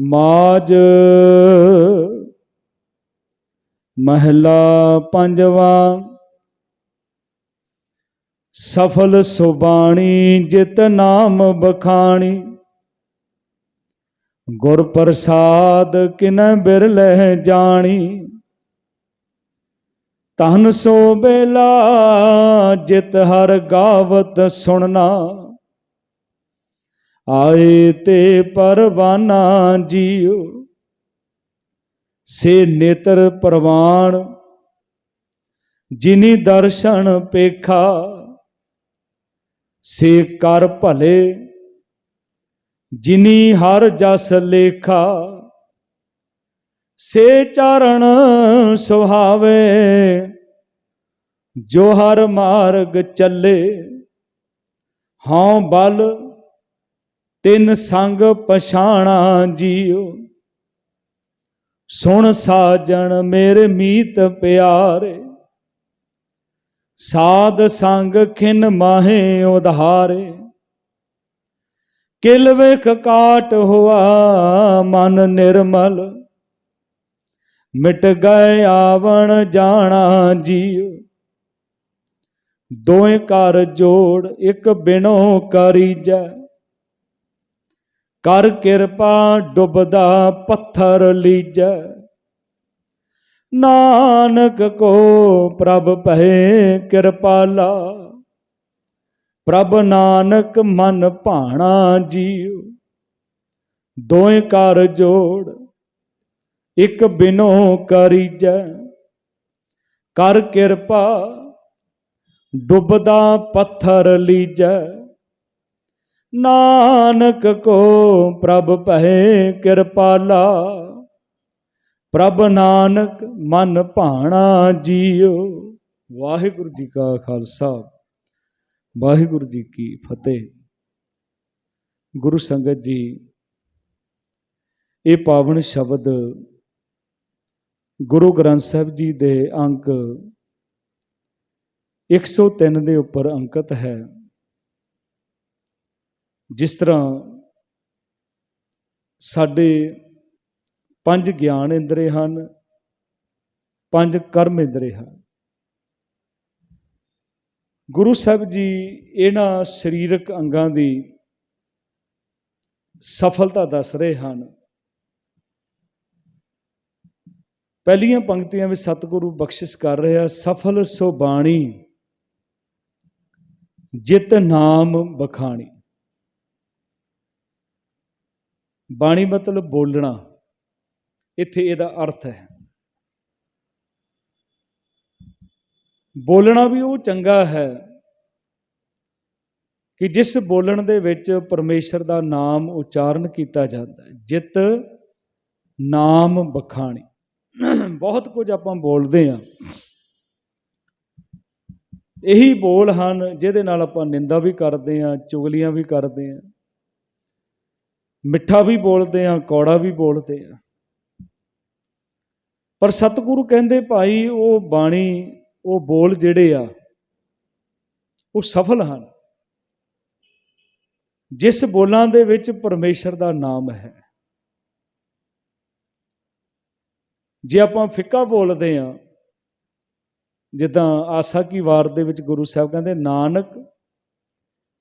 ਮਾਜ। ਮਹਿਲਾ ਪੰਜਵਾ। ਸਫਲ ਸੁਬਾਣੀ ਜਿਤ ਨਾਮ ਬਖਾਣੀ। ਗੁਰ ਪ੍ਰਸਾਦ ਕਿਨ ਬਿਰਲਹਿ ਜਾਣੀ। ਤਨ ਸੋ ਬੇਲਾ ਜਿਤ ਹਰ ਗਾਵਤ ਸੁਣਨਾ। ਆਏ ਤੇ ਪਰਵਾਨਾ ਜੀਉ ਸੇ ਨੇਤਰ ਪ੍ਰਵਾਨ, ਜਿਨੀ ਦਰਸ਼ਨ ਪੇਖਾ। ਸੇ ਕਰ ਭਲੇ, ਜਿਨੀ ਹਰ ਜਸ ਲੇਖਾ। ਸੇ ਚਰਨ ਸੁਹਾਵੇ, ਜੋ ਹਰ ਮਾਰਗ ਚੱਲੇ। ਹਉ ਬਲ ਤਿੰਨ ਸੰਗ ਪਛਾਣਾ ਜੀਓ ਸੁਣ ਸਾਜਣ ਮੇਰੇ ਮੀਤ ਪਿਆਰੇ। ਸਾਧ ਸੰਗ ਖਿਨ ਮਾਹੇ ਉਧਾਰੇ। ਕਿਲ ਵੇਖ ਕਾਟ ਹੋਆ ਮਨ ਨਿਰਮਲ। ਮਿਟ ਗਏ ਆਵਣ ਜਾਣਾ ਜੀਉ। ਦੋਏ ਘਰ ਜੋੜ ਇੱਕ ਬਿਨੋ ਕਰੀਜੈ। ਕਰ ਕਿਰਪਾ ਡੁੱਬਦਾ ਪੱਥਰ ਲੀਜੈ। ਨਾਨਕ ਕੋ ਪ੍ਰਭ ਭਏ ਕਿਰਪਾਲਾ, ਪ੍ਰਭ ਨਾਨਕ ਮਨ ਭਾਣਾ ਜੀਉ। ਦੋਏ ਕਰ ਜੋੜ, ਇਕ ਬਿਨੋ ਕਰੀਜੈ। ਕਰ ਕਿਰਪਾ ਡੁੱਬਦਾ ਪੱਥਰ ਲੀਜੈ। ਨਾਨਕ ਕੋ ਪ੍ਰਭ ਭਏ ਕਿਰਪਾਲਾ, ਪ੍ਰਭ ਨਾਨਕ ਮਨ ਭਾਣਾ ਜੀਉ ਵਾਹਿਗੁਰੂ ਜੀ ਕਾ ਖਾਲਸਾ, ਵਾਹਿਗੁਰੂ ਜੀ ਕੀ ਫਤਿਹ। ਗੁਰੂ ਸੰਗਤ ਜੀ, ਇਹ ਪਾਵਨ ਸ਼ਬਦ ਗੁਰੂ ਗ੍ਰੰਥ ਸਾਹਿਬ ਜੀ ਦੇ ਅੰਕ 103 ਦੇ ਉੱਪਰ ਅੰਕਿਤ ਹੈ। ਜਿਸ ਤਰ੍ਹਾਂ ਸਾਡੇ ਪੰਜ ਗਿਆਨ ਇੰਦਰੇ ਹਨ, ਪੰਜ ਕਰਮ ਇੰਦਰੇ ਹਨ। ਗੁਰੂ ਸਾਹਿਬ ਜੀ ਇਹਨਾਂ ਸਰੀਰਕ ਅੰਗਾਂ ਦੀ ਸਫਲਤਾ ਦੱਸ ਰਹੇ ਹਨ। ਪਹਿਲੀਆਂ ਪੰਕਤੀਆਂ ਵਿੱਚ ਸਤਿਗੁਰੂ ਬਖਸ਼ਿਸ਼ ਕਰ ਰਿਹਾ, ਸਫਲ ਸੋ ਬਾਣੀ, ਜਿਤ ਨਾਮ ਬਖਾਣੀ। ਬਾਣੀ ਮਤਲਬ ਬੋਲਣਾ, ਇੱਥੇ ਇਹਦਾ ਅਰਥ ਹੈ। ਬੋਲਣਾ ਵੀ ਉਹ ਚੰਗਾ ਹੈ ਕਿ ਜਿਸ ਬੋਲਣ ਦੇ ਵਿੱਚ ਪਰਮੇਸ਼ਰ ਦਾ ਨਾਮ ਉਚਾਰਨ ਕੀਤਾ ਜਾਂਦਾ ਹੈ। ਜਿਤ, ਨਾਮ, ਬਖਾਣੀ। ਬਹੁਤ ਕੁਝ ਆਪਾਂ ਬੋਲਦੇ ਆ ਇਹੀ ਬੋਲ ਹਨ ਜਿਹਦੇ ਨਾਲ ਆਪਾਂ ਨਿੰਦਾ ਵੀ ਕਰਦੇ ਆ ਚੁਗਲੀਆਂ ਵੀ ਕਰਦੇ ਆ ਮਿੱਠਾ ਵੀ ਬੋਲਦੇ ਆ, ਕੌੜਾ ਵੀ ਬੋਲਦੇ ਆ। ਪਰ ਸਤਿਗੁਰੂ ਕਹਿੰਦੇ, ਭਾਈ, ਉਹ ਬਾਣੀ, ਉਹ ਬੋਲ ਜਿਹੜੇ ਆ, ਉਹ ਸਫਲ ਹਨ। ਜਿਸ ਬੋਲਾਂ ਦੇ ਵਿੱਚ ਪਰਮੇਸ਼ਰ ਦਾ ਨਾਮ ਹੈ। ਜੇ ਆਪਾਂ ਫਿੱਕਾ ਬੋਲਦੇ ਆ, ਜਿੱਦਾਂ ਆਸਾ ਕੀ ਵਾਰ ਦੇ ਵਿੱਚ ਗੁਰੂ ਸਾਹਿਬ ਕਹਿੰਦੇ, ਨਾਨਕ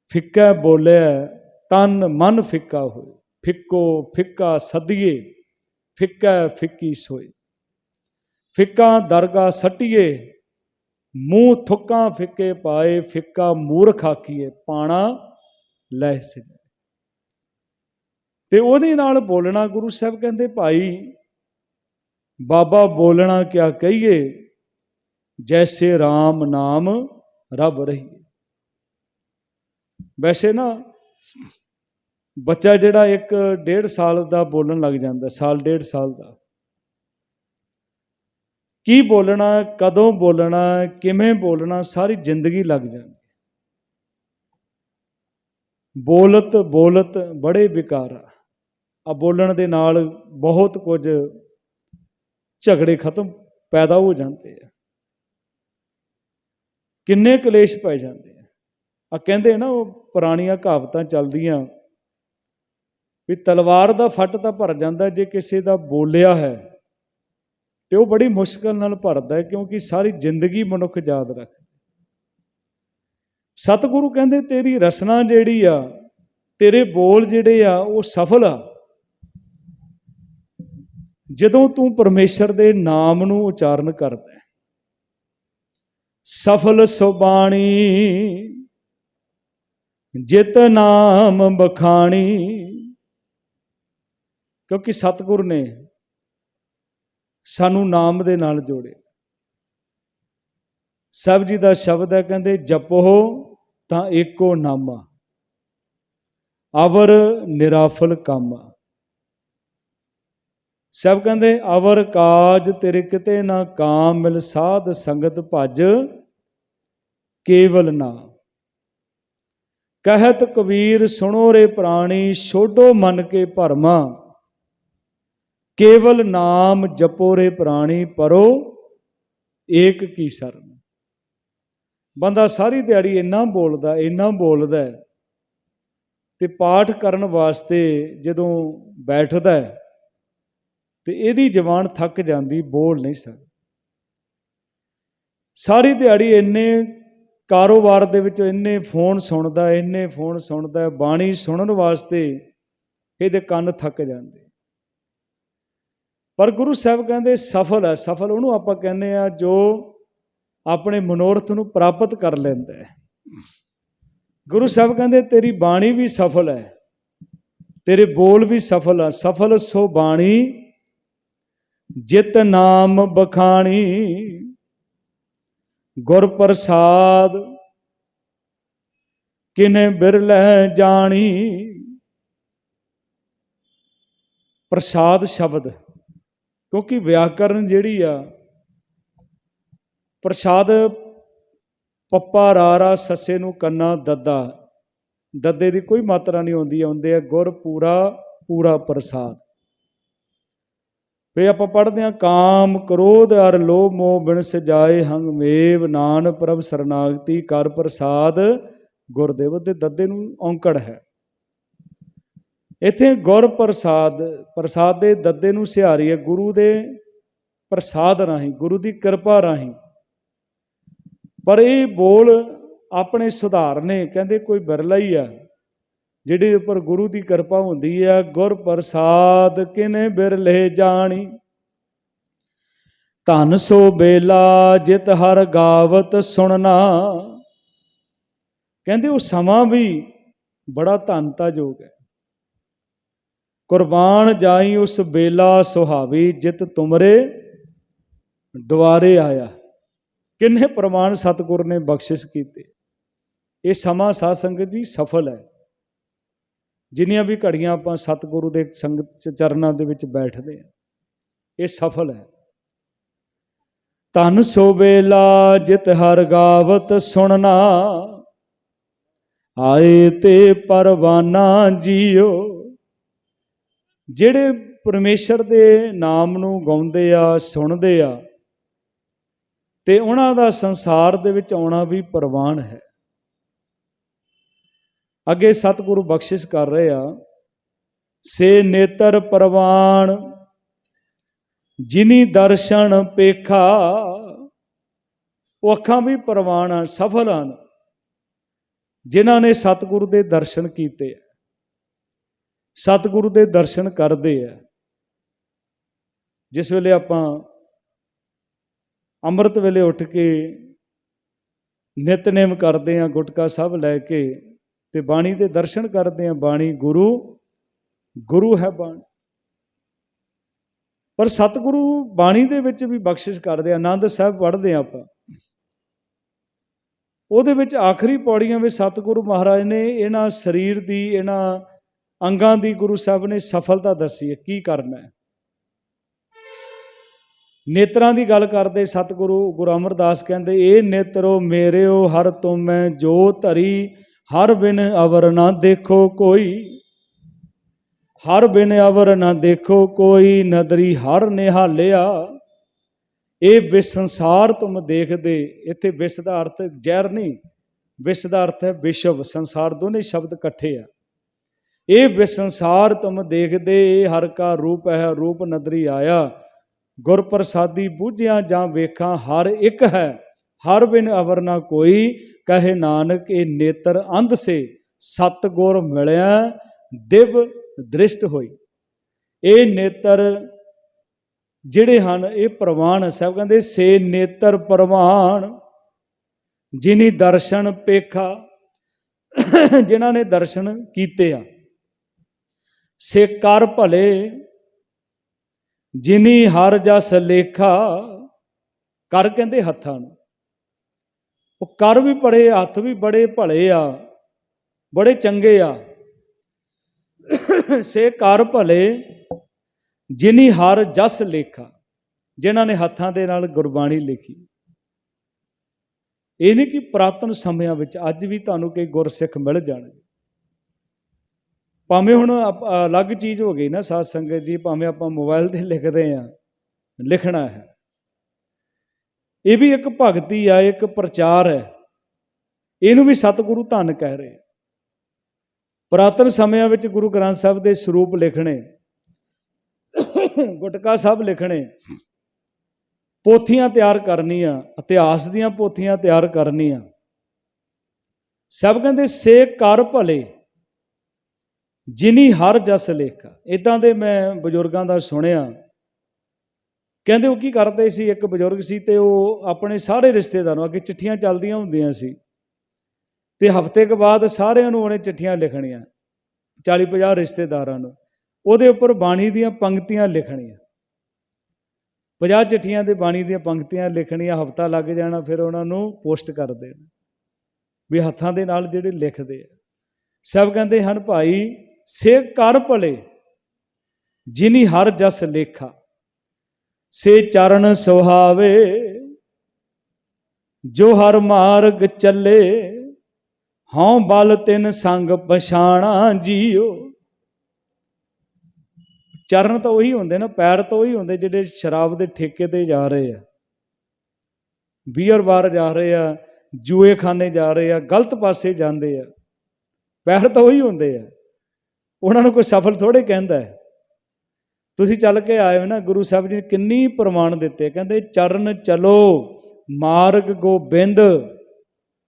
ਫਿੱਕਾ ਬੋਲਿਆ ਤਨ ਮਨ ਫਿੱਕਾ ਹੋਏ। ਫਿੱਕੋ ਫਿੱਕਾ ਸਦੀਏ, ਫਿੱਕਾ ਫਿੱਕੀ ਸੋਏ। ਫਿੱਕਾ ਦਰਗਾ ਸਟੀਏ, ਮੂੰਹ ਥੁੱਕਾਂ ਫਿੱਕੇ ਪਾਏ, ਫਿੱਕਾ ਮੂਰਖ ਆਖੀਏ, ਪਾਣਾ ਲੈ ਸਜੇ ਤੇ ਉਹਦੇ ਨਾਲ ਬੋਲਣਾ ਗੁਰੂ ਸਾਹਿਬ ਕਹਿੰਦੇ, ਭਾਈ, ਬਾਬਾ ਬੋਲਣਾ ਕਿਆ ਕਹੀਏ? ਜੈਸੇ RAM ਨਾਮ ਰਬ ਰਹੀਏ। ਵੈਸੇ ਨਾ ਬੱਚਾ ਜਿਹੜਾ ਇੱਕ ਡੇਢ ਸਾਲ ਦਾ ਬੋਲਣ ਲੱਗ ਜਾਂਦਾ, ਸਾਲ ਡੇਢ ਸਾਲ ਦਾ। ਕੀ ਬੋਲਣਾ, ਕਦੋਂ ਬੋਲਣਾ, ਕਿਵੇਂ ਬੋਲਣਾ, ਸਾਰੀ ਜ਼ਿੰਦਗੀ ਲੱਗ ਜਾਂਦੀ। ਬੋਲਤ ਬੋਲਤ ਬੜੇ ਵਿਕਾਰਾ ਆ। ਬੋਲਣ ਦੇ ਨਾਲ ਬਹੁਤ ਕੁਝ ਝਗੜੇ ਖਤਮ ਪੈਦਾ ਹੋ ਜਾਂਦੇ ਆ। ਕਿੰਨੇ ਕਲੇਸ਼ ਪੈ ਜਾਂਦੇ ਆ। ਆ ਕਹਿੰਦੇ ਨਾ ਉਹ ਪੁਰਾਣੀਆਂ ਕਹਾਵਤਾਂ ਚੱਲਦੀਆਂ ਵੀ ਤਲਵਾਰ ਦਾ ਫੱਟ ਤਾਂ ਭਰ ਜਾਂਦਾ ਜੇ ਕਿਸੇ ਦਾ ਬੋਲਿਆ ਹੈ। ਤੇ ਉਹ ਬੜੀ ਮੁਸ਼ਕਲ ਨਾਲ ਭਰਦਾ ਹੈ ਕਿਉਂਕਿ ਸਾਰੀ ਜ਼ਿੰਦਗੀ ਮਨੁੱਖ ਯਾਦ ਰੱਖ ਸਤਿਗੁਰੂ ਕਹਿੰਦੇ, ਤੇਰੀ ਰਸਨਾ ਜਿਹੜੀ ਆ, ਤੇਰੇ ਬੋਲ ਜਿਹੜੇ ਆ, ਉਹ ਸਫਲ ਆ। ਜਦੋਂ ਤੂੰ ਪਰਮੇਸ਼ਰ ਦੇ ਨਾਮ ਨੂੰ ਉਚਾਰਨ ਕਰਦਾ ਸਫਲ ਸੁਬਾਣੀ, ਜਿਤ ਨਾਮ ਬਖਾਣੀ ਕਿਉਂਕਿ ਸਤਿਗੁਰ ਨੇ ਸਾਨੂੰ ਨਾਮ ਦੇ ਨਾਲ ਜੋੜਿਆ ਸਭ ਜੀ ਦਾ ਸ਼ਬਦ ਹੈ, ਕਹਿੰਦੇ, ਜਪੋ ਤਾਂ ਏਕੋ ਨਾਮਾ। ਅਵਰ ਨਿਰਾਫਲ ਕਾਮਾ। ਸਭ ਕਹਿੰਦੇ, ਅਵਰ ਕਾਜ ਤੇਰੇ ਕਿਤੇ ਨਾ ਕਾਮ ਮਿਲ, ਸਾਧ ਸੰਗਤ ਭਜ ਕੇਵਲ ਨਾ। ਕਹਿਤ ਕਬੀਰ, ਸੁਣੋ ਰੇ ਪ੍ਰਾਣੀ, ਛੋਡੋ ਮਨ ਕੇ ਭਰਮਾ। ਕੇਵਲ ਨਾਮ ਜਪੋ ਰੇ ਪ੍ਰਾਣੀ ਪਰੋ, ਏਕ ਕੀ ਸਰਨ। ਬੰਦਾ ਸਾਰੀ ਦਿਹਾੜੀ ਇੰਨਾ ਬੋਲਦਾ ਇੰਨਾ ਬੋਲਦਾ ਤੇ ਪਾਠ ਕਰਨ ਵਾਸਤੇ ਜਦੋਂ ਬੈਠਦਾ ਤੇ ਇਹਦੀ ਜ਼ਬਾਨ ਥੱਕ ਜਾਂਦੀ, ਬੋਲ ਨਹੀਂ ਸਕਦਾ। ਸਾਰੀ ਦਿਹਾੜੀ ਇੰਨੇ ਕਾਰੋਬਾਰ ਦੇ ਵਿੱਚ ਇੰਨੇ ਫੋਨ ਸੁਣਦਾ, ਇੰਨੇ ਫੋਨ ਸੁਣਦਾ, ਬਾਣੀ ਸੁਣਨ ਵਾਸਤੇ ਇਹਦੇ ਕੰਨ ਥੱਕ ਜਾਂਦੇ। ਪਰ ਗੁਰੂ ਸਾਹਿਬ ਕਹਿੰਦੇ ਸਫਲ ਹੈ, ਸਫਲ ਉਹਨੂੰ ਆਪਾਂ ਕਹਿੰਦੇ ਆ ਜੋ ਆਪਣੇ ਮਨੋਰਥ ਨੂੰ ਪ੍ਰਾਪਤ ਕਰ ਲੈਂਦਾ ਹੈ। ਗੁਰੂ ਸਾਹਿਬ ਕਹਿੰਦੇ ਤੇਰੀ ਬਾਣੀ ਵੀ ਸਫਲ ਹੈ, ਤੇਰੇ ਬੋਲ ਵੀ ਸਫਲ ਆ, ਸਫਲ ਸੋ ਬਾਣੀ ਜਿਤ ਨਾਮ ਬਖਾਣੀ, ਗੁਰ ਪ੍ਰਸਾਦ ਕਿਨੇ ਬਿਰਲੇ ਜਾਣੀ। ਪ੍ਰਸਾਦ ਸ਼ਬਦ। ਕਿਉਂਕਿ ਵਿਆਕਰਨ ਜਿਹੜੀ ਆ, ਪ੍ਰਸਾਦ ਪੱਪਾ ਰਾਰਾ ਸੱਸੇ ਨੂੰ ਕੰਨਾ ਦੱਦਾ। ਦੱਦੇ ਦੀ ਕੋਈ ਮਾਤਰਾ ਨਹੀਂ ਹੁੰਦੀ, ਆਉਂਦੇ ਆ ਗੁਰ ਪੂਰਾ ਪੂਰਾ ਪ੍ਰਸਾਦ। ਵੇ ਆਪਾਂ ਪੜ੍ਹਦੇ ਹਾਂ, ਕਾਮ ਕ੍ਰੋਧ ਅਰ ਲੋਭ ਮੋਹ ਬਿਨ ਸਜਾਏ ਹੰਗ ਮੇਵ ਨਾਨ ਪ੍ਰਭ ਸਰਨਾਗਤੀ ਕਰ ਪ੍ਰਸਾਦ, ਗੁਰਦੇਵ ਦੇ ਦੱਦੇ ਨੂੰ ਔਂਕੜ ਹੈ। ਇੱਥੇ ਗੁਰ ਪ੍ਰਸਾਦ ਪ੍ਰਸਾਦ ਦੇ ਦੱਦੇ ਨੂੰ ਸਿਹਾਰੀ ਹੈ, ਗੁਰੂ ਦੇ ਪ੍ਰਸਾਦ ਰਾਹੀਂ, ਗੁਰੂ ਦੀ ਕਿਰਪਾ ਰਾਹੀਂ। ਪਰ ਇਹ ਬੋਲ ਆਪਣੇ ਸੁਧਾਰਨੇ, ਕਹਿੰਦੇ ਕੋਈ ਬਿਰਲਾ ਹੀ ਆ, ਜਿਹੜੇ ਉੱਪਰ ਗੁਰੂ ਦੀ ਕਿਰਪਾ ਹੁੰਦੀ ਆ, ਗੁਰ ਪ੍ਰਸਾਦ ਕਿਨੇ ਬਿਰਲੇ ਜਾਣੀ? ਧਨ ਸੋ ਬੇਲਾ ਜਿਤ ਹਰ ਗਾਵਤ ਸੁਣਨਾ। ਕਹਿੰਦੇ ਉਹ ਸਮਾਂ ਵੀ ਬੜਾ ਧੰਤਾ ਜੋਗ ਹੈ। ਕੁਰਬਾਨ ਜਾਈ ਉਸ ਬੇਲਾ ਸੁਹਾਵੀ, ਜਿਤ ਤੁਮਰੇ ਦੁਆਰੇ ਆਇਆ। ਕਿੰਨੇ ਪ੍ਰਮਾਣ ਸਤਿਗੁਰ ਨੇ ਬਖਸ਼ਿਸ਼ ਕੀਤੇ। ਇਹ ਸਮਾਂ ਸਾਧ ਸੰਗਤ ਜੀ ਸਫਲ ਹੈ। ਜਿੰਨੀਆਂ ਵੀ ਘੜੀਆਂ ਆਪਾਂ ਸਤਿਗੁਰੂ ਦੇ ਸੰਗਤ ਚਰਨਾਂ ਦੇ ਵਿੱਚ ਬੈਠਦੇ ਆ ਇਹ ਸਫਲ ਹੈ। ਧਨ ਸੋ ਵੇਲਾ ਜਿਤ ਹਰ ਗਾਵਤ ਸੁਣਨਾ। ਆਏ ਤੇ ਪਰਵਾਨਾ ਜੀਓ। ਜਿਹੜੇ ਪਰਮੇਸ਼ਰ ਦੇ ਨਾਮ ਨੂੰ ਗਾਉਂਦੇ ਆ, ਸੁਣਦੇ ਆ, ਤੇ ਉਹਨਾਂ ਦਾ ਸੰਸਾਰ ਦੇ ਵਿੱਚ ਆਉਣਾ ਵੀ ਪ੍ਰਵਾਨ ਹੈ। ਅੱਗੇ ਸਤਿਗੁਰੂ ਬਖਸ਼ਿਸ਼ ਕਰ ਰਹੇ ਆ, ਸੇ ਨੇਤਰ ਪ੍ਰਵਾਨ, ਜਿਨੀ ਦਰਸ਼ਨ ਪੇਖਾ, ਉਹ ਅੱਖਾਂ ਵੀ ਪ੍ਰਵਾਨ ਆ ਸਫਲ ਹਨ, ਜਿਨ੍ਹਾਂ ਨੇ ਸਤਿਗੁਰੂ ਦੇ ਦਰਸ਼ਨ ਕੀਤੇ ਆ। ਸਤਿਗੁਰੂ ਦੇ ਦਰਸ਼ਨ ਕਰਦੇ ਆ। ਜਿਸ ਵੇਲੇ ਆਪਾਂ ਅੰਮ੍ਰਿਤ ਵੇਲੇ ਉੱਠ ਕੇ ਨਿਤਨੇਮ ਕਰਦੇ ਆ, ਗੁਟਕਾ ਸਭ ਲੈ ਕੇ ਤੇ ਬਾਣੀ ਦੇ ਦਰਸ਼ਨ ਕਰਦੇ ਆ, ਬਾਣੀ ਗੁਰੂ ਗੁਰੂ ਹੈ ਬਾਣੀ। ਪਰ ਸਤਿਗੁਰੂ ਬਾਣੀ ਦੇ ਵਿੱਚ ਵੀ ਬਖਸ਼ਿਸ਼ ਕਰਦੇ ਆ, ਆਨੰਦ ਸਾਹਿਬ ਪੜ੍ਹਦੇ ਆ ਆਪਾਂ। ਉਹਦੇ ਵਿੱਚ ਆਖਰੀ ਪੌੜੀਆਂ ਵਿੱਚ ਸਤਿਗੁਰੂ ਮਹਾਰਾਜ ਨੇ ਇਹਨਾਂ ਸਰੀਰ ਦੀ, ਇਹਨਾਂ ਅੰਗਾਂ ਦੀ ਗੁਰੂ ਸਾਹਿਬ ਨੇ ਸਫਲਤਾ ਦੱਸੀ ਹੈ, ਕੀ ਕਰਨਾ ਹੈ? ਨੇਤਰਾਂ ਦੀ ਗੱਲ ਕਰਦੇ ਸਤਿਗੁਰੂ ਗੁਰੂ ਅਮਰਦਾਸ ਕਹਿੰਦੇ, ਇਹ ਨੇਤਰੋ ਮੇਰਿਓ, ਹਰ ਤੁਮੈ ਜੋ ਧਰੀ, ਹਰ ਬਿਨ ਅਵਰ ਨਾ ਦੇਖੋ ਕੋਈ। ਹਰ ਬਿਨ ਅਵਰ ਨਾ ਦੇਖੋ ਕੋਈ, ਨਦਰੀ ਹਰ ਨਿਹਾਲਿਆ। ਇਹ ਵਿਸ ਸੰਸਾਰ ਤੁਮ ਦੇਖਦੇ। ਇੱਥੇ ਵਿਸ ਦਾ ਅਰਥ ਜ਼ਹਿਰ ਨਹੀਂ, ਵਿਸ ਦਾ ਅਰਥ ਹੈ ਵਿਸ਼ਵ, ਸੰਸਾਰ ਦੋਨੇ ਸ਼ਬਦ ਇਕੱਠੇ ਆ। ਇਹ ਵਿਸੰਸਾਰ ਤੁਮ ਦੇਖਦੇ, ਇਹ ਹਰ ਕਾ ਰੂਪ ਹੈ, ਰੂਪ ਨਦਰੀ ਆਇਆ। ਗੁਰ ਪ੍ਰਸਾਦੀ ਬੂਝਿਆ ਜਾਂ ਵੇਖਾਂ, ਹਰ ਇੱਕ ਹੈ, ਹਰ ਬਿਨ ਅਵਰ ਨਾ ਕੋਈ। ਕਹੇ ਨਾਨਕ, ਇਹ ਨੇਤਰ ਅੰਧ ਸੇ ਸਤ ਗੁਰ ਮਿਲਿਆ, ਦਿਵ ਦ੍ਰਿਸ਼ਟ ਹੋਈ। ਇਹ ਨੇਤਰ ਜਿਹੜੇ ਹਨ, ਇਹ ਪ੍ਰਵਾਨ ਸਾਹਿਬ ਕਹਿੰਦੇ, ਸੇ ਨੇਤਰ ਪ੍ਰਵਾਨ, ਜਿਨੀ ਦਰਸ਼ਨ ਪੇਖਾ, ਜਿਨ੍ਹਾਂ ਨੇ ਦਰਸ਼ਨ ਕੀਤੇ ਆ। ਸੇ ਕਰ ਭਲੇ, ਜਿਨੀ ਹਰ ਜਸ ਲੇਖਾ, ਕਰ ਕਹਿੰਦੇ ਹੱਥਾਂ ਨੂੰ। ਉਹ ਕਰ ਵੀ ਬੜੇ ਹੱਥ ਵੀ ਬੜੇ ਭਲੇ ਆ, ਬੜੇ ਚੰਗੇ ਆ। ਸੇ ਕਰ ਭਲੇ, ਜਿਨੀ ਹਰ ਜਸ ਲੇਖਾ, ਜਿਨ੍ਹਾਂ ਨੇ ਹੱਥਾਂ ਦੇ ਨਾਲ ਗੁਰਬਾਣੀ ਲਿਖੀ। ਇਹ ਨਹੀਂ ਕਿ ਪ੍ਰਾਤਨ ਸਮਿਆਂ ਵਿੱਚ ਅੱਜ ਵੀ ਤੁਹਾਨੂੰ ਕਈ ਗੁਰਸਿੱਖ ਮਿਲ ਜਾਣਗੇ ਭਾਵੇਂ ਹੁਣ ਆਪ- ਅਲੱਗ ਚੀਜ਼ ਹੋ ਗਈ ਨਾ ਸਾਧ ਸੰਗਤ ਜੀ, ਭਾਵੇਂ ਆਪਾਂ ਮੋਬਾਈਲ ਤੇ ਲਿਖਦੇ ਆ ਲਿਖਣਾ ਹੈ। ਇਹ ਵੀ ਇੱਕ ਭਗਤੀ ਆ, ਇੱਕ ਪ੍ਰਚਾਰ ਹੈ। ਇਹਨੂੰ ਵੀ ਸਤਿਗੁਰੂ ਧੰਨ ਕਹਿ ਰਹੇ ਪ੍ਰਾਤਨ ਸਮਿਆਂ ਵਿੱਚ ਗੁਰੂ ਗ੍ਰੰਥ ਸਾਹਿਬ ਦੇ ਸਰੂਪ ਲਿਖਣੇ, ਗੁਟਕਾ ਸਾਹਿਬ ਲਿਖਣੇ, ਪੋਥੀਆਂ ਤਿਆਰ ਕਰਨੀਆਂ, ਇਤਿਹਾਸ ਦੀਆਂ ਪੋਥੀਆਂ ਤਿਆਰ ਕਰਨੀਆਂ। ਸਭ ਕਹਿੰਦੇ, ਸੇ ਕਰ ਭਲੇ। ਜਿਨੀ ਹਰ ਜਸ ਲੇਖਾ। ਇਦਾਂ ਦੇ ਮੈਂ ਬਜ਼ੁਰਗਾਂ ਦਾ ਸੁਣਿਆ। ਕਹਿੰਦੇ ਉਹ ਕੀ ਕਰਦੇ ਸੀ? ਇੱਕ ਬਜ਼ੁਰਗ ਸੀ ਤੇ ਉਹ ਆਪਣੇ ਸਾਰੇ ਰਿਸ਼ਤੇਦਾਰਾਂ ਅੱਗੇ ਚਿੱਠੀਆਂ ਚੱਲਦੀਆਂ ਹੁੰਦੀਆਂ ਸੀ। ਤੇ ਹਫ਼ਤੇ ਕੁ ਬਾਅਦ ਸਾਰਿਆਂ ਨੂੰ ਉਹਨੇ ਚਿੱਠੀਆਂ ਲਿਖਣੀਆਂ 40 50 ਰਿਸ਼ਤੇਦਾਰਾਂ ਨੂੰ। ਉਹਦੇ ਉੱਪਰ ਬਾਣੀ ਦੀਆਂ ਪੰਕਤੀਆਂ ਲਿਖਣੀਆਂ। 50 ਚਿੱਠੀਆਂ ਦੇ ਬਾਣੀ ਦੀਆਂ ਪੰਕਤੀਆਂ ਲਿਖਣੀਆਂ, ਹਫ਼ਤਾ ਲੱਗ ਜਾਣਾ, ਫਿਰ ਉਹਨਾਂ ਨੂੰ ਪੋਸਟ ਕਰ ਦੇਣਾ। ਵੀ ਹੱਥਾਂ ਦੇ ਨਾਲ ਜਿਹੜੇ ਲਿਖਦੇ ਆ। ਸਭ ਕਹਿੰਦੇ ਹਨ, ਭਾਈ ਸੇ ਕਰ ਭਲੇ, ਜਿਨੀ ਹਰ ਜਸ ਲੇਖਾ। ਸੇ ਚਰਨ ਸੁਹਾਵੇ, ਜੋ ਹਰ ਮਾਰਗ ਚੱਲੇ, ਹਉ ਬਲ ਤਿਨ ਸੰਗ ਪਛਾਣਾ ਜੀਓ। ਚਰਨ ਤਾਂ ਉਹੀ ਹੁੰਦੇ ਨਾ, ਪੈਰ ਤਾਂ ਉਹੀ ਹੁੰਦੇ ਜਿਹੜੇ ਸ਼ਰਾਬ ਦੇ ਠੇਕੇ ਤੇ ਜਾ ਰਹੇ ਆ। ਬੀਅਰ ਬਾਰ ਜਾ ਰਹੇ ਆ, ਜੂਏ ਖਾਨੇ ਜਾ ਰਹੇ ਆ, ਗਲਤ ਪਾਸੇ ਜਾਂਦੇ ਆ। ਪੈਰ ਤਾਂ ਉਹੀ ਹੁੰਦੇ ਆ। ਉਹਨਾਂ ਨੂੰ ਕੋਈ ਸਫਲ ਥੋੜੇ ਕਹਿੰਦਾ ਹੈ। ਤੁਸੀਂ ਚੱਲ ਕੇ ਆਏ ਹੋ ਨਾ, ਗੁਰੂ ਸਾਹਿਬ ਜੀ ਨੇ ਕਿੰਨੀ ਪ੍ਰਮਾਣ ਦਿੱਤੇ, ਕਹਿੰਦੇ, ਚਰਨ ਚਲੋ, ਮਾਰਗ ਗੋਬਿੰਦ,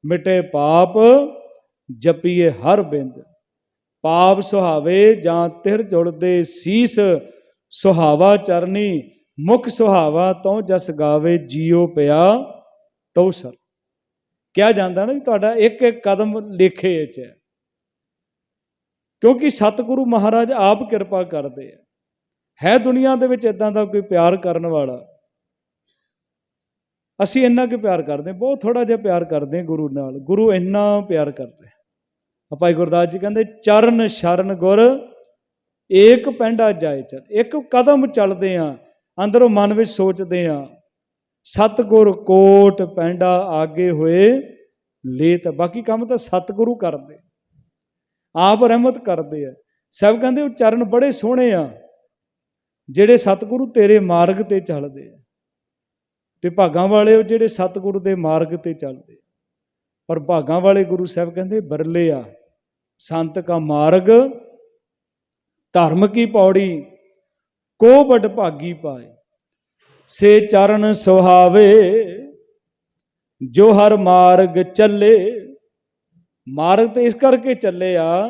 ਮਿਟੇ ਪਾਪ, ਜਪੀਏ ਹਰ ਬਿੰਦ। ਪਾਪ ਸੁਹਾਵੇ ਜਾਂ ਤਿਰ ਜੁੜਦੇ ਸੀਸ, ਸੁਹਾਵਾ ਚਰਨੀ, ਮੁਖ ਸੁਹਾਵਾ ਤੋਂ ਜਸ ਗਾਵੇ ਜੀਉ ਪਿਆ ਤਉ ਸਰ। ਕਿਹਾ ਜਾਂਦਾ ਨਾ ਵੀ ਤੁਹਾਡਾ ਇੱਕ ਇੱਕ ਕਦਮ ਲੇਖੇ ਚ ਹੈ। ਕਿਉਂਕਿ ਸਤਿਗੁਰੂ ਮਹਾਰਾਜ ਆਪ ਕਿਰਪਾ ਕਰਦੇ ਆ। ਹੈ ਦੁਨੀਆ ਦੇ ਵਿੱਚ ਇਦਾਂ ਦਾ ਕੋਈ ਪਿਆਰ ਕਰਨ ਵਾਲਾ? ਅਸੀਂ ਇੰਨਾ ਕਿ ਪਿਆਰ ਕਰਦੇ ਬਹੁਤ ਥੋੜਾ ਜਿਹਾ ਪਿਆਰ ਕਰਦੇ ਹਾਂ ਗੁਰੂ ਨਾਲ। ਗੁਰੂ ਇੰਨਾ ਪਿਆਰ ਕਰਦੇ ਆ। ਭਾਈ ਗੁਰਦਾਸ ਜੀ ਕਹਿੰਦੇ, ਚਰਨ ਸ਼ਰਨ ਗੁਰ, ਏਕ ਪੈਂਡਾ ਜਾਏ ਚਲ ਇੱਕ ਕਦਮ ਚੱਲਦੇ ਆ ਅੰਦਰੋਂ ਮਨ ਵਿੱਚ ਸੋਚਦੇ ਆ ਸਤਗੁਰ ਕੋਟ ਪੈਂਡਾ ਆਗੇ ਹੋਏ, ਲੇਤ। ਬਾਕੀ ਕੰਮ ਤਾਂ ਸਤਗੁਰੂ ਕਰਦੇ ਆਪ ਰਹਿਮਤ ਕਰਦੇ ਆ। ਸਭ ਕਹਿੰਦੇ ਉਹ ਚਰਨ ਬੜੇ ਸੋਹਣੇ ਆ, ਜਿਹੜੇ ਸਤਿਗੁਰੂ ਤੇਰੇ ਮਾਰਗ ਤੇ ਚੱਲਦੇ ਆ। ਤੇ ਭਾਗਾਂ ਵਾਲੇ ਉਹ ਜਿਹੜੇ ਸਤਿਗੁਰੂ ਦੇ ਮਾਰਗ ਤੇ ਚੱਲਦੇ ਪਰ ਭਾਗਾਂ ਵਾਲੇ ਗੁਰੂ ਸਾਹਿਬ ਕਹਿੰਦੇ, ਬਰਲੇ ਆ, ਸੰਤ ਕਾ ਮਾਰਗ, ਧਰਮ ਕੀ ਪੌੜੀ, ਕੋ ਬਟ ਭਾਗੀ ਪਾਏ। ਸੇ ਚਰਨ ਸੁਹਾਵੇ, ਜੋ ਹਰ ਮਾਰਗ ਚੱਲੇ ਮਾਰਗ ਤੇ ਇਸ ਕਰਕੇ ਚੱਲੇ ਆ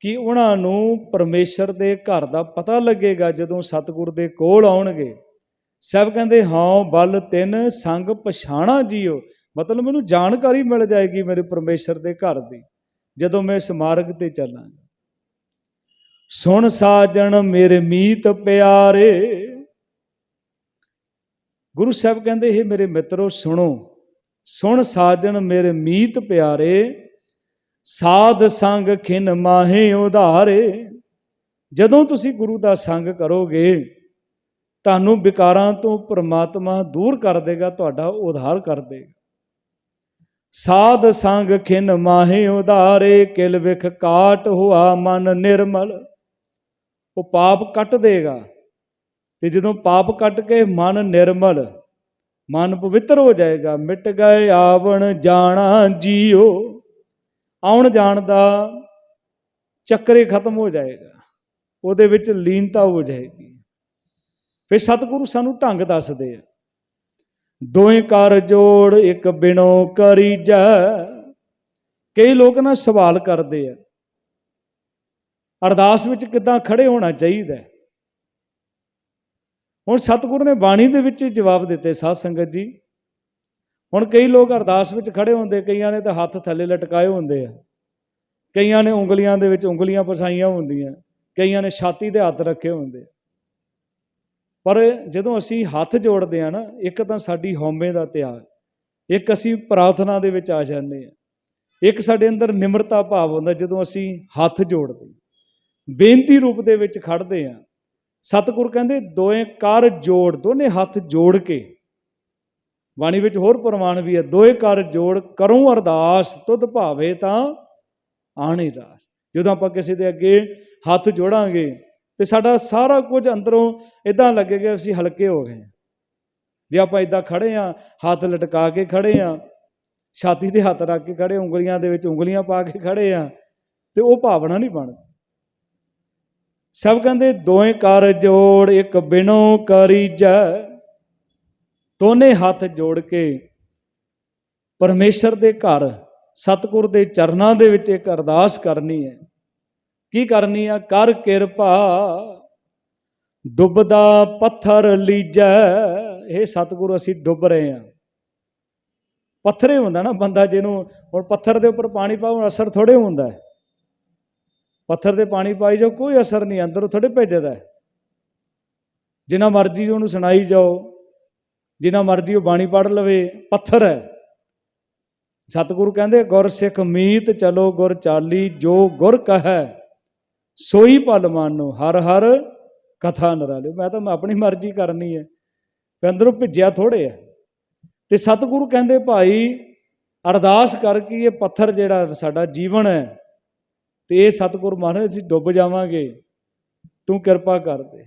ਕਿ ਉਹਨਾਂ ਨੂੰ ਪਰਮੇਸ਼ਰ ਦੇ ਘਰ ਦਾ ਪਤਾ ਲੱਗੇਗਾ ਜਦੋਂ ਸਤਿਗੁਰ ਦੇ ਕੋਲ ਆਉਣਗੇ। ਸਭ ਕਹਿੰਦੇ, ਹਾਂ, ਬਲ ਤਿੰਨ ਸੰਗ ਪਛਾਣਾ ਜੀਓ। ਮਤਲਬ ਮੈਨੂੰ ਜਾਣਕਾਰੀ ਮਿਲ ਜਾਏਗੀ ਮੇਰੇ ਪਰਮੇਸ਼ਰ ਦੇ ਘਰ ਦੀ, ਜਦੋਂ ਮੈਂ ਇਸ ਮਾਰਗ ਤੇ ਚੱਲਾਂਗਾ। ਸੁਣ ਸਾਜਣ ਮੇਰੇ ਮੀਤ ਪਿਆਰੇ। ਗੁਰੂ ਸਾਹਿਬ ਕਹਿੰਦੇ ਇਹ ਮੇਰੇ ਮਿੱਤਰੋ, ਸੁਣੋ। ਸੁਣ ਸਾਜਣ ਮੇਰੇ ਮੀਤ ਪਿਆਰੇ। ਸਾਧ ਸੰਗ ਖਿਨ ਮਾਹੇ ਉਧਾਰੇ। ਜਦੋਂ ਤੁਸੀਂ ਗੁਰੂ ਦਾ ਸੰਗ ਕਰੋਗੇ, ਤੁਹਾਨੂੰ ਵਿਕਾਰਾਂ ਤੋਂ ਪਰਮਾਤਮਾ ਦੂਰ ਕਰ ਦੇਗਾ, ਤੁਹਾਡਾ ਉਧਾਰ ਕਰ ਦੇਗਾ। ਸਾਧ ਸੰਗ ਖਿਨ ਮਾਹੇ ਉਧਾਰੇ, ਕਿਲ ਵਿਖ ਕਾਟ ਹੋਆ ਮਨ ਨਿਰਮਲ। ਉਹ ਪਾਪ ਕੱਟ ਦੇਗਾ। ਤੇ ਜਦੋਂ ਪਾਪ ਕੱਟ ਕੇ ਮਨ ਨਿਰਮਲ, ਮਨ ਪਵਿੱਤਰ ਹੋ ਜਾਏਗਾ। ਮਿਟ ਗਏ ਆਵਣ, ਜਾਣਾ ਜੀਓ। ਆਉਣ ਜਾਣ ਦਾ ਚੱਕਰੇ ਖਤਮ ਹੋ ਜਾਏਗਾ। ਉਹਦੇ ਵਿੱਚ ਲੀਨਤਾ ਹੋ ਜਾਏਗੀ। ਫਿਰ ਸਤਿਗੁਰੂ ਸਾਨੂੰ ਢੰਗ ਦੱਸਦੇ ਆ, ਦੋਵੇਂ ਕਰ ਜੋੜ, ਇੱਕ ਬਿਨੋ ਕਰੀਜੈ ਕਈ ਲੋਕ ਨਾ ਸਵਾਲ ਕਰਦੇ ਆ, ਅਰਦਾਸ ਵਿੱਚ ਕਿਦਾਂ ਖੜੇ ਹੋਣਾ ਚਾਹੀਦਾ? ਹੁਣ ਸਤਿਗੁਰੂ ਨੇ ਬਾਣੀ ਦੇ ਵਿੱਚ ਜਵਾਬ ਦਿੱਤੇ, ਸਾਧ ਸੰਗਤ ਜੀ ਹੁਣ ਕਈ ਲੋਕ ਅਰਦਾਸ ਵਿੱਚ ਖੜੇ ਹੁੰਦੇ, ਕਈਆਂ ਨੇ ਤਾਂ ਹੱਥ ਥੱਲੇ ਲਟਕਾਏ ਹੁੰਦੇ ਆ। ਕਈਆਂ ਨੇ ਉਂਗਲੀਆਂ ਦੇ ਵਿੱਚ ਉਂਗਲੀਆਂ ਫਸਾਈਆਂ ਹੁੰਦੀਆਂ, ਕਈਆਂ ਨੇ ਛਾਤੀ ਤੇ ਹੱਥ ਰੱਖੇ ਹੁੰਦੇ ਪਰ ਜਦੋਂ ਅਸੀਂ ਹੱਥ ਜੋੜਦੇ ਆ ਨਾ, ਇੱਕ ਤਾਂ ਸਾਡੀ ਹਉਮੈ ਦਾ ਤਿਆਗ, ਇੱਕ ਅਸੀਂ ਪ੍ਰਾਰਥਨਾ ਦੇ ਵਿੱਚ ਆ ਜਾਂਦੇ ਆ। ਇੱਕ ਸਾਡੇ ਅੰਦਰ ਨਿਮਰਤਾ ਭਾਵ ਹੁੰਦਾ ਜਦੋਂ ਅਸੀਂ ਹੱਥ ਜੋੜਦੇ ਬੇਨਤੀ ਰੂਪ ਦੇ ਵਿੱਚ ਖੜਦੇ ਆ। ਸਤਿਗੁਰ ਕਹਿੰਦੇ ਦੋਏ ਕਰ ਜੋੜ, ਦੋਨੇ ਹੱਥ ਜੋੜ ਕੇ ਬਾਣੀ ਵਿੱਚ ਹੋਰ ਪ੍ਰਮਾਣ ਵੀ ਹੈ, ਦੋਏ ਕਰ ਜੋੜ ਕਰੂੰ ਅਰਦਾਸ, ਤੁਧ ਭਾਵੇ ਤਾਂ ਆਣੀ ਰਾਸ। ਜਦੋਂ ਆਪਾਂ ਕਿਸੇ ਦੇ ਅੱਗੇ ਹੱਥ ਜੋੜਾਂਗੇ ਤੇ ਸਾਡਾ ਸਾਰਾ ਕੁਝ ਅੰਦਰੋਂ ਇਦਾਂ ਲੱਗੇਗਾ ਅਸੀਂ ਹਲਕੇ ਹੋ ਗਏ ਜੇ ਆਪਾਂ ਇਦਾਂ ਖੜੇ ਆ ਹੱਥ ਲਟਕਾ ਕੇ ਖੜੇ ਆ ਛਾਤੀ ਤੇ ਹੱਥ ਰੱਖ ਕੇ ਖੜੇ ਉਂਗਲੀਆਂ ਦੇ ਵਿੱਚ ਉਂਗਲੀਆਂ ਪਾ ਕੇ ਖੜੇ ਆ ਤੇ ਉਹ ਭਾਵਨਾ ਨਹੀਂ ਬਣਦੀ। ਸਭ ਕਹਿੰਦੇ, ਦੋਏ ਕਰ ਜੋੜ ਇੱਕ ਬਿਨੋ ਕਰੀਜੈ। ਦੋਨੇ ਹੱਥ ਜੋੜ ਕੇ ਪਰਮੇਸ਼ਰ ਦੇ ਘਰ, ਸਤਿਗੁਰ ਦੇ ਚਰਨਾਂ ਦੇ ਵਿੱਚ ਇੱਕ ਅਰਦਾਸ ਕਰਨੀ ਹੈ। ਕੀ ਕਰਨੀ ਆ? ਕਰ ਕਿਰਪਾ। ਡੁੱਬਦਾ ਪੱਥਰ ਲੀਜੈ। ਇਹ ਸਤਿਗੁਰ, ਅਸੀਂ ਡੁੱਬ ਰਹੇ ਹਾਂ। ਪੱਥਰੇ ਹੁੰਦਾ ਨਾ ਬੰਦਾ ਜਿਹਨੂੰ, ਹੁਣ ਪੱਥਰ ਦੇ ਉੱਪਰ ਪਾਣੀ ਪਾਉਣ ਅਸਰ ਥੋੜੇ ਹੁੰਦਾ ਹੈ। ਪੱਥਰ ਤੇ ਪਾਣੀ ਪਾਈ ਜਾਓ, ਕੋਈ ਅਸਰ ਨਹੀਂ, ਅੰਦਰ ਥੋੜੇ ਭੇਜਦਾ ਜਿੰਨਾ ਮਰਜ਼ੀ ਉਹਨੂੰ ਸੁਣਾਈ ਜਾਓ। ਜਿੰਨਾ ਮਰਜ਼ੀ ਉਹ ਬਾਣੀ ਪੜ੍ਹ ਲਵੇ, ਪੱਥਰ ਹੈ। ਸਤਿਗੁਰੂ ਕਹਿੰਦੇ, ਗੁਰ ਸਿੱਖ ਮੀਤ ਚਲੋ, ਗੁਰ ਚਾਲੀ ਜੋ ਗੁਰ ਕਹੈ, ਸੋਈ ਭਲ ਮਾਨੋ, ਹਰ ਹਰ ਕਥਾ ਨਰਾਲਿਓ ਮੈਂ ਤਾਂ ਆਪਣੀ ਮਰਜ਼ੀ ਕਰਨੀ ਹੈ। ਤੇ ਅੰਦਰੋਂ ਭਿੱਜਿਆ ਥੋੜੇ ਹੈ ਤੇ ਸਤਿਗੁਰੂ ਕਹਿੰਦੇ, ਭਾਈ ਅਰਦਾਸ ਕਰ ਕਿ ਇਹ ਪੱਥਰ ਜਿਹੜਾ ਸਾਡਾ ਜੀਵਨ ਹੈ, ਤੇ ਇਹ ਸਤਿਗੁਰ ਮਹਾਰਾਜ, ਅਸੀਂ ਡੁੱਬ ਜਾਵਾਂਗੇ। ਤੂੰ ਕਿਰਪਾ ਕਰ ਦੇ।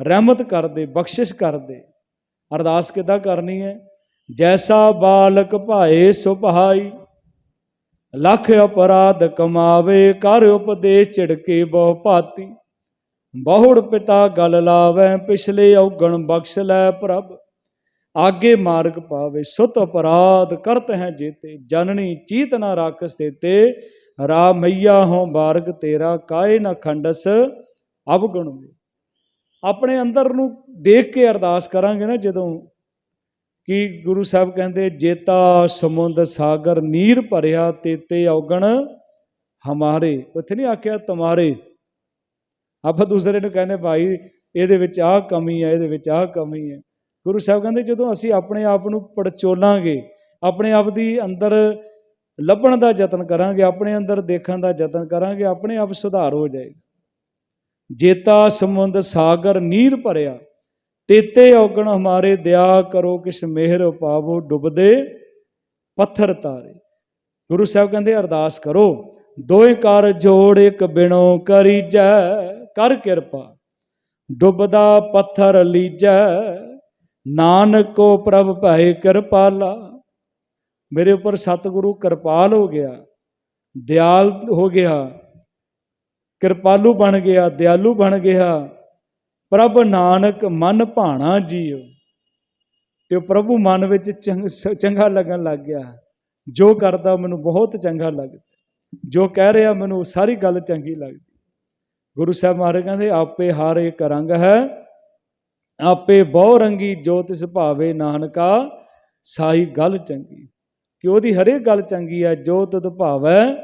ਰਹਿਮਤ ਕਰ ਦੇ, ਬਖਸ਼ਿਸ਼ ਕਰ ਦੇ। ਅਰਦਾਸ ਕਿੱਦਾਂ ਕਰਨੀ ਹੈ? ਜੈਸਾ ਬਾਲਕ ਭਾਏ ਸੁਭਾਈ, ਲੱਖ ਅਪਰਾਧ ਕਮਾਵੇ, ਕਰ ਉਪਦੇਸ਼ ਝਿੜਕੇ ਬਹੁ ਭਾਤੀ। ਬਹੁੜ ਪਿਤਾ ਗਲ ਲਾਵੇ, ਪਿਛਲੇ ਔਗਣ ਬਖਸ਼ ਲੈ ਪ੍ਰਭ। ਆਗੇ ਮਾਰਗ ਪਾਵੇ, ਸੁਤ ਅਪਰਾਧ ਕਰਤ ਹੈ ਜੇਤੇ। ਜਨਨੀ ਚੀਤ ਨਾ ਰਾਖਸ ਤੇਤੇ ਰਾ ਮਈਆ ਹੋ ਬਾਰਗ ਤੇਰਾ, ਕਾਏ ਨਾ ਖੰਡਸ ਅਵਗੁਣ ਆਪਣੇ ਅੰਦਰ ਨੂੰ ਦੇਖ ਕੇ ਅਰਦਾਸ ਕਰਾਂਗੇ ਨਾ ਜਦੋਂ ਕਿ ਗੁਰੂ ਸਾਹਿਬ ਕਹਿੰਦੇ, ਜੇਤਾ ਸਮੁੰਦ ਸਾਗਰ ਨੀਰ ਭਰਿਆ, ਤੇਤੇ ਔਗਣ ਹਮਾਰੇ। ਉੱਥੇ ਨਹੀਂ ਆਖਿਆ, ਤੁਮਾਰੇ। ਆਪਾਂ ਦੂਸਰੇ ਨੂੰ ਕਹਿੰਦੇ, ਭਾਈ, ਇਹਦੇ ਵਿੱਚ ਆਹ ਕਮੀ ਹੈ, ਇਹਦੇ ਵਿੱਚ ਆਹ ਕਮੀ ਹੈ। ਗੁਰੂ ਸਾਹਿਬ ਕਹਿੰਦੇ, ਜਦੋਂ ਅਸੀਂ ਆਪਣੇ ਆਪ ਨੂੰ ਪੜਚੋਲਾਂਗੇ, ਆਪਣੇ ਆਪ ਦੀ ਅੰਦਰ ਲੱਭਣ ਦਾ ਯਤਨ ਕਰਾਂਗੇ, ਆਪਣੇ ਅੰਦਰ ਦੇਖਣ ਦਾ ਯਤਨ ਕਰਾਂਗੇ, ਆਪਣੇ ਆਪ ਸੁਧਾਰ ਹੋ ਜਾਏਗਾ। ਜੇਤਾ ਸਮੁੰਦ ਸਾਗਰ ਨੀਰ ਭਰਿਆ। ਤੇਤੇ ਔਗਣ ਹਮਾਰੇ ਦਿਆ ਕਰੋ ਕਿਸ ਮਿਹਰ ਪਾਵੋ ਡੁੱਬਦੇ ਪੱਥਰ ਤਾਰੇ। ਗੁਰੂ ਸਾਹਿਬ ਕਹਿੰਦੇ, ਅਰਦਾਸ ਕਰੋ, ਦੋਏ ਕਰ ਜੋੜ ਇੱਕ ਬਿਨੋ ਕਰੀਜੈ, ਕਰ ਕਿਰਪਾ, ਡੁੱਬਦਾ ਪੱਥਰ ਲੀਜੈ, ਨਾਨਕੋ ਪ੍ਰਭ ਭੈ ਕਿਰਪਾਲਾ। ਮੇਰੇ ਉੱਪਰ ਸਤਿਗੁਰੂ ਕਿਰਪਾਲ ਹੋ ਗਿਆ, ਦਿਆਲ ਹੋ ਗਿਆ, ਕਿਰਪਾਲੂ ਬਣ ਗਿਆ, ਦਿਆਲੂ ਬਣ ਗਿਆ ਪ੍ਰਭ ਨਾਨਕ ਮਨ ਭਾਣਾ ਜੀਓ। ਤੇ ਉਹ ਪ੍ਰਭੂ ਮਨ ਵਿੱਚ ਚੰਗ- ਸ- ਚੰਗਾ ਲੱਗਣ ਲੱਗ ਗਿਆ। ਜੋ ਕਰਦਾ ਮੈਨੂੰ ਬਹੁਤ ਚੰਗਾ ਲੱਗਦਾ। ਜੋ ਕਹਿ ਰਿਹਾ ਮੈਨੂੰ ਸਾਰੀ ਗੱਲ ਚੰਗੀ ਲੱਗਦੀ। ਗੁਰੂ ਸਾਹਿਬ ਮਹਾਰਾਜ ਕਹਿੰਦੇ, ਆਪੇ ਹਰ ਇੱਕ ਰੰਗ ਹੈ, ਆਪੇ ਬਹੁ ਰੰਗੀ ਜੋ ਸੁਭਾਵੇ ਨਾਨਕਾ ਸਾਈ ਗੱਲ ਚੰਗੀ। ਕਿ ਉਹਦੀ ਹਰੇਕ ਗੱਲ ਚੰਗੀ ਹੈ, ਜੋ ਤਦ ਭਾਵੈ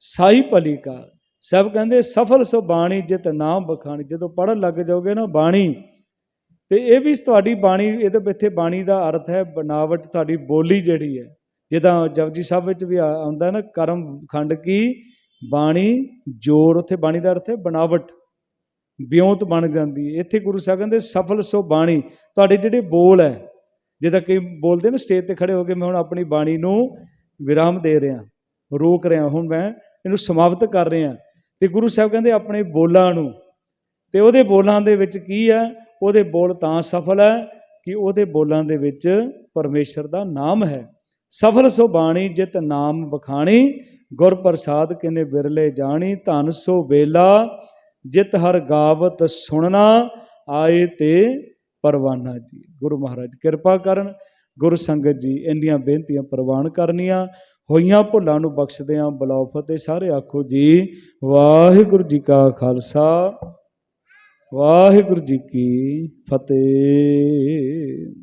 ਸਾਈ ਭਲੀ ਕਾ ਸਭ ਕਹਿੰਦੇ, ਸਫਲ ਸੋ ਬਾਣੀ ਜਿਤ ਨਾਮ ਬਖਾਣੀ ਜਦੋਂ ਪੜਨ ਲੱਗ ਜਾਓਗੇ ਨਾ ਬਾਣੀ, ਤੇ ਇਹ ਵੀ ਤੁਹਾਡੀ ਬਾਣੀ, ਇਹਦੇ ਇੱਥੇ ਬਾਣੀ ਦਾ ਅਰਥ ਹੈ, ਬਨਾਵਟ ਤੁਹਾਡੀ ਬੋਲੀ ਜਿਹੜੀ ਹੈ। ਜਿੱਦਾਂ ਜਪਜੀ ਸਾਹਿਬ ਵਿੱਚ ਵੀ ਆਉਂਦਾ ਨਾ, ਕਰਮ ਖੰਡ ਕੀ, ਬਾਣੀ ਜੋਰ। ਉੱਥੇ ਬਾਣੀ ਦਾ ਅਰਥ ਹੈ ਬਨਾਵਟ ਬਿਉਂਤ ਬਣ ਜਾਂਦੀ ਹੈ। ਇੱਥੇ ਗੁਰੂ ਸਾਹਿਬ ਕਹਿੰਦੇ, ਸਫਲ ਸੋ ਬਾਣੀ। ਤੁਹਾਡੇ ਜਿਹੜੇ ਬੋਲ ਹੈ, ਜਿੱਦਾਂ ਕਈ ਬੋਲਦੇ ਨੇ, ਸਟੇਜ ਤੇ ਖੜੇ ਹੋ ਕੇ ਮੈਂ ਹੁਣ ਆਪਣੀ ਬਾਣੀ ਨੂੰ ਵਿਰਾਮ ਦੇ ਰਿਹਾ, ਰੋਕ ਰਿਹਾ। ਹੁਣ ਮੈਂ ਇਹਨੂੰ ਸਮਾਪਤ ਕਰ ਰਿਹਾ। ਤੇ ਗੁਰੂ ਸਾਹਿਬ ਕਹਿੰਦੇ ਆਪਣੇ ਬੋਲਾਂ ਨੂੰ, ਤੇ ਉਹਦੇ ਬੋਲਾਂ ਦੇ ਵਿੱਚ ਕੀ ਹੈ? ਉਹਦੇ ਬੋਲ ਤਾਂ ਸਫਲ ਹੈ ਕਿ ਉਹਦੇ ਬੋਲਾਂ ਦੇ ਵਿੱਚ ਪਰਮੇਸ਼ਰ ਦਾ ਨਾਮ ਹੈ। ਸਫਲ ਸੋ ਬਾਣੀ, ਜਿਤ ਨਾਮ ਬਖਾਣੀ ਗੁਰ ਪ੍ਰਸਾਦ ਕਿਨੇ ਬਿਰਲੇ ਜਾਣੀ, ਧਨ ਸੋ ਵੇਲਾ, ਜਿਤ ਹਰ ਗਾਵਤ ਸੁਣਨਾ, ਆਏ ਤੇ ਪਰਵਾਨਾ ਜੀ। ਗੁਰੂ ਮਹਾਰਾਜ ਕਿਰਪਾ ਕਰਨ, ਗੁਰੂ ਸੰਗਤ ਜੀ ਇੰਨੀਆਂ ਬੇਨਤੀਆਂ ਪ੍ਰਵਾਨ ਕਰਨੀਆਂ ਹੋਈਆਂ ਭੁੱਲਾਂ ਨੂੰ ਬਖਸ਼ਦਿਆਂ ਬਲਾਉ ਫਤਿਹ। ਸਾਰੇ ਆਖੋ ਜੀ, ਵਾਹਿਗੁਰੂ ਜੀ ਕਾ ਖਾਲਸਾ, ਵਾਹਿਗੁਰੂ ਜੀ ਕੀ ਫਤਿਹ।